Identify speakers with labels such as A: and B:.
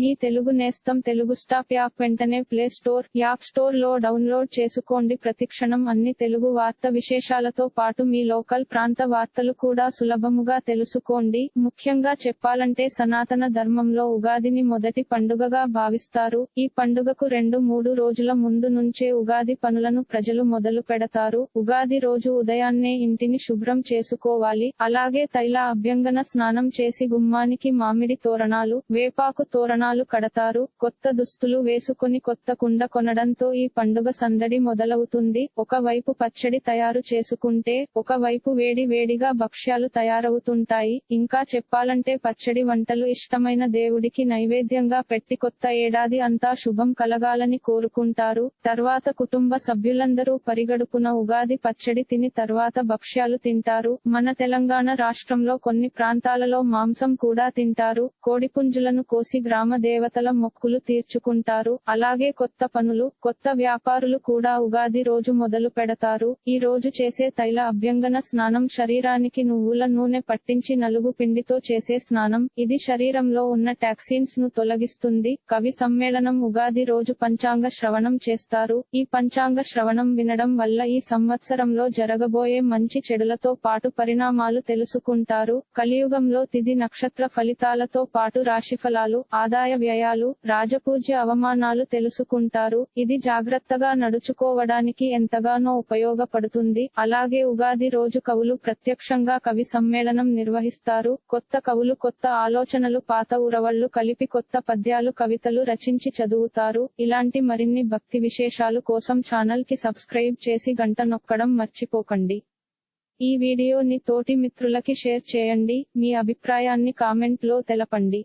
A: మీ తెలుగు నేస్తం Telugu stop app వెంటనే play store app స్టోర్లో డౌన్లోడ్ చేసుకోండి. ప్రతిక్షణం అన్ని తెలుగు వార్త విశేషాలతో పాటు మీ లోకల్ ప్రాంత వార్తలు కూడా సులభముగా తెలుసుకోండి. ముఖ్యంగా చెప్పాలంటే సనాతన ధర్మంలో ఉగాదిని మొదటి పండుగగా భావిస్తారు. ఈ పండుగకు రెండు మూడు రోజుల ముందు నుంచే ఉగాది పనులను ప్రజలు మొదలు పెడతారు. ఉగాది రోజు ఉదయాన్నే ఇంటిని శుభ్రం చేసుకోవాలి. అలాగే తైల అభ్యంగన స్నానం చేసి గుమ్మానికి మామిడి తోరణాలు వేపాకు తోరణాలు కడతారు. కొత్త దుస్తులు వేసుకుని కొత్త కుండ కొనడంతో ఈ పండుగ సందడి మొదలవుతుంది. ఒకవైపు పచ్చడి తయారు చేసుకుంటే ఒకవైపు వేడి వేడిగా భక్ష్యాలు తయారవుతుంటాయి. ఇంకా చెప్పాలంటే పచ్చడి వంటలు ఇష్టమైన దేవుడికి నైవేద్యంగా పెట్టి కొత్త ఏడాది అంతా శుభం కలగాలని కోరుకుంటారు. తర్వాత కుటుంబ సభ్యులందరూ పరిగడుపున ఉగాది పచ్చడి తిని తర్వాత భక్ష్యాలు తింటారు. మన తెలంగాణ రాష్ట్రంలో కొన్ని ప్రాంతాలలో మాంసం కూడా తింటారు. కోడిపుంజులను కోసి గ్రామ దేవతల మొక్కులు తీర్చుకుంటారు. అలాగే కొత్త పనులు కొత్త వ్యాపారులు కూడా ఉగాది రోజు మొదలు పెడతారు. ఈ రోజు చేసే తైల అభ్యంగన స్నానం శరీరానికి నువ్వుల నూనె పట్టించి నలుగు పిండితో చేసే స్నానం. ఇది శరీరంలో ఉన్న టాక్సిన్స్ను తొలగిస్తుంది. కవి సమ్మేళనం ఉగాది రోజు పంచాంగ శ్రవణం చేస్తారు. ఈ పంచాంగ శ్రవణం వినడం వల్ల ఈ సంవత్సరంలో జరగబోయే మంచి చెడులతో పాటు పరిణామాలు తెలుసుకుంటారు. కలియుగంలో తిది నక్షత్ర ఫలితాలతో పాటు రాశిఫలాలు ఆదాయ వ్యయాలు రాజపూజ్య అవమానాలు తెలుసుకుంటారు. ఇది జాగ్రత్తగా నడుచుకోవడానికి ఎంతగానో ఉపయోగపడుతుంది. అలాగే ఉగాది రోజు కవులు ప్రత్యక్షంగా కవి సమ్మేళనం నిర్వహిస్తారు. కొత్త కవులు కొత్త ఆలోచనలు పాత ఉరవళ్ళు కలిపి కొత్త పద్యాలు కవితలు రచించి చదువుతారు. ఇలాంటి మరిన్ని భక్తి విశేషాలు కోసం ఛానల్కి సబ్స్క్రైబ్ చేసి గంట నొక్కడం మర్చిపోకండి. ఈ వీడియోని తోటి మిత్రులకి షేర్ చేయండి. మీ అభిప్రాయాన్ని కామెంట్లో తెలపండి.